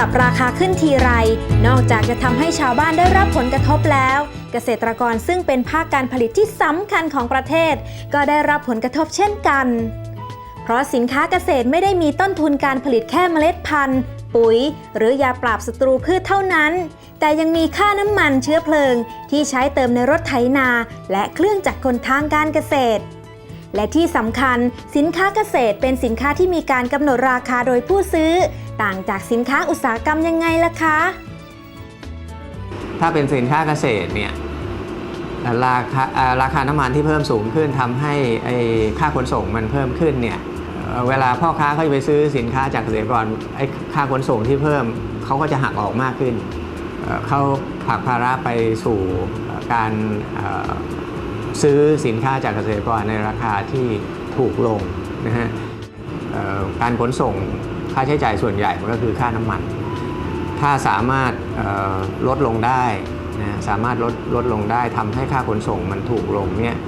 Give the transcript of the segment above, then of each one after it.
ปรับราคาขึ้นทีไร นอกจากจะทำให้ชาวบ้านได้รับผลกระทบแล้ว เกษตรกรซึ่งเป็นภาคการผลิตที่สำคัญของประเทศ ก็ได้รับผลกระทบเช่นกัน เพราะสินค้าเกษตรไม่ได้มีต้นทุนการผลิตแค่เมล็ดพันธุ์ ปุ๋ย หรือยาปราบศัตรูพืชเท่านั้น แต่ยังมีค่าน้ำมันเชื้อเพลิง ที่ใช้เติมในรถไถนา และเครื่องจักรกลทางการเกษตรและที่สำคัญสินค้าเกษตรเป็นสินค้าที่มีการกำหนดราคาโดยผู้ซื้อ ต่างจากสินค้าอุตสาหกรรมยังไงล่ะคะ ถ้าเป็นสินค้าเกษตรเนี่ยราคาราคาน้ำมันที่เพิ่มสูงขึ้นทำให้ค่าขนส่งมันเพิ่มขึ้นเนี่ยเวลาพ่อค้าเขาจะไปซื้อสินค้าจากเกษตรกรไอ้ค่าขนส่งที่เพิ่มเขาก็จะหักออกมากขึ้น เขาผลักภาระไปสู่การซื้อสินค้าจากเกษตรกรในราคาที่ถูกลงนะฮะการขนส่ง ค่าใช้จ่ายส่วนใหญ่มันก็คือค่าน้ำมัน ถ้าสามารถลดลงได้นะสามารถลดลดลงได้ทำให้ค่าขนส่งมันถูกลงเนี่ย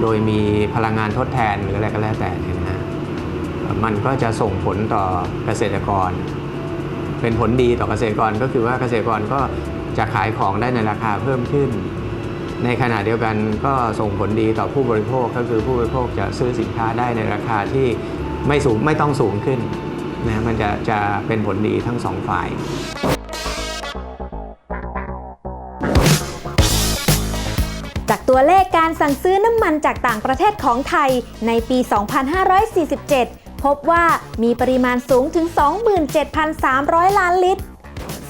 โดยมีพลังงานทดแทนหรืออะไรก็แล้วแต่เนี่ยนะฮะมันก็จะส่งผลต่อเกษตรกร เป็นผลดีต่อเกษตรกรก็คือว่าเกษตรกรก็จะขายของได้ในราคาเพิ่มขึ้น ในขณะเดียวกันก็ส่งผลดีต่อผู้บริโภคก็คือผู้บริโภคจะซื้อสินค้าได้ในราคาที่ ไม่สูงไม่ต้องสูงขึ้นนะมันจะจะเป็นผลดีทั้งสองฝ่ายจากตัวเลขการสั่งซื้อน้ำมันจากต่างประเทศของไทยในปี 2547 พบว่ามีปริมาณสูงถึง 27,300 ล้านลิตร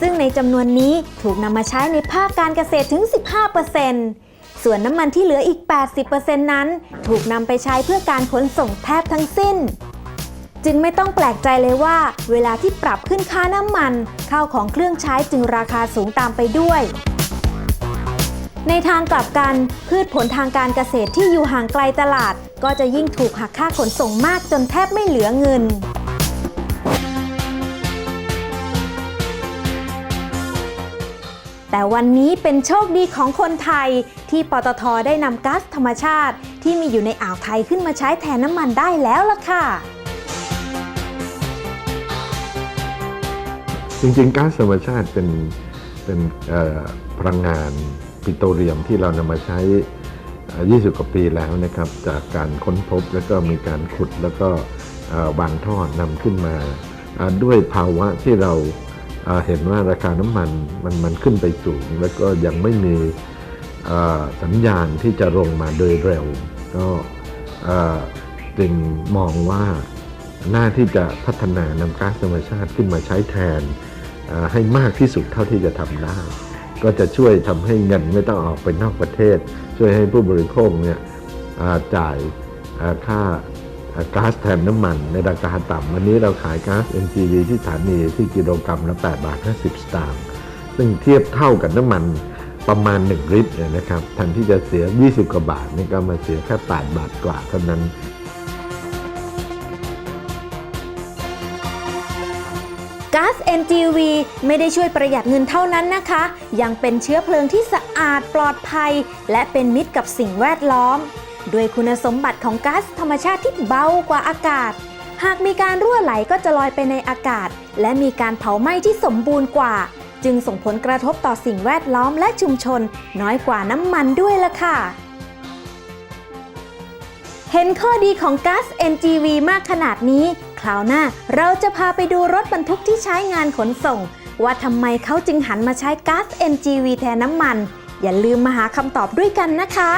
ซึ่งในจำนวนนี้ถูกนำมาใช้ในภาคการเกษตรถึง 15%ส่วนน้ำมันที่เหลืออีก 80%นั้น ถูกนำไปใช้เพื่อการขนส่งแทบทั้งสิ้น จึงไม่ต้องแปลกใจเลยว่า เวลาที่ปรับขึ้นค่าน้ำมันข้าวของเครื่องใช้จึงราคาสูงตามไปด้วย ในทางกลับกัน พืชผลทางการเกษตรที่อยู่ห่างไกลตลาด ก็จะยิ่งถูกหักค่าขนส่งมากจนแทบไม่เหลือเงินแต่วันนี้เป็นโชคดีของคนไทย ที่ปตทได้นำก๊าซธรรมชาติ ที่มีอยู่ในอ่าวไทยขึ้นมาใช้แทนน้ำมันได้แล้วล่ะค่ะ จริงๆก๊าซธรรมชาติเป็นเป็นพลังงานปิโตรเลียมที่เรานำมาใช้ 20 กว่าปีแล้วนะครับ จากการค้นพบแล้วก็มีการขุดแล้วก็เอ่อวางท่อนำขึ้นมาด้วยภาวะที่เราเห็นว่าราคาน้ำมันมันมันขึ้นไปสูง แล้วก็ยังไม่มีสัญญาณที่จะลงมาโดยเร็ว ก็จึงมองว่าหน้าที่จะพัฒนานำก๊าซธรรมชาติขึ้นมาใช้แทน ให้มากที่สุดเท่าที่จะทำได้ ก็จะช่วยทำให้เงินไม่ต้องออกไปนอกประเทศ ช่วยให้ผู้บริโภคเนี่ยจ่ายค่าก๊าซแทนน้ำมันในราคาต่ำวันนี้เราขายก๊าซ NGV ที่สถานีที่กิโลกรัมละ8บาท50 สตางค์ซึ่งเทียบเท่ากับน้ำมันประมาณ 1 ลิตรเนี่ยนะครับแทนที่จะเสีย 20 กว่าบาทนี่ก็มาเสียแค่8บาทกว่าเท่านั้น ก๊าซ NGV ไม่ได้ช่วยประหยัดเงินเท่านั้นนะคะ ยังเป็นเชื้อเพลิงที่สะอาดปลอดภัย และเป็นมิตรกับสิ่งแวดล้อม ด้วยคุณสมบัติของก๊าซธรรมชาติที่เบากว่าอากาศ หากมีการรั่วไหลก็จะลอยไปในอากาศ และมีการเผาไหม้ที่สมบูรณ์กว่า จึงส่งผลกระทบต่อสิ่งแวดล้อมและชุมชน น้อยกว่าน้ำมันด้วยล่ะค่ะเห็นข้อดีของก๊าซ NGV มากขนาดนี้ คราวหน้า เราจะพาไปดูรถบรรทุกที่ใช้งานขนส่ง ว่าทำไมเขาจึงหันมาใช้ก๊าซ NGV แทนน้ำมัน อย่าลืมมาหาคำตอบด้วยกันนะคะ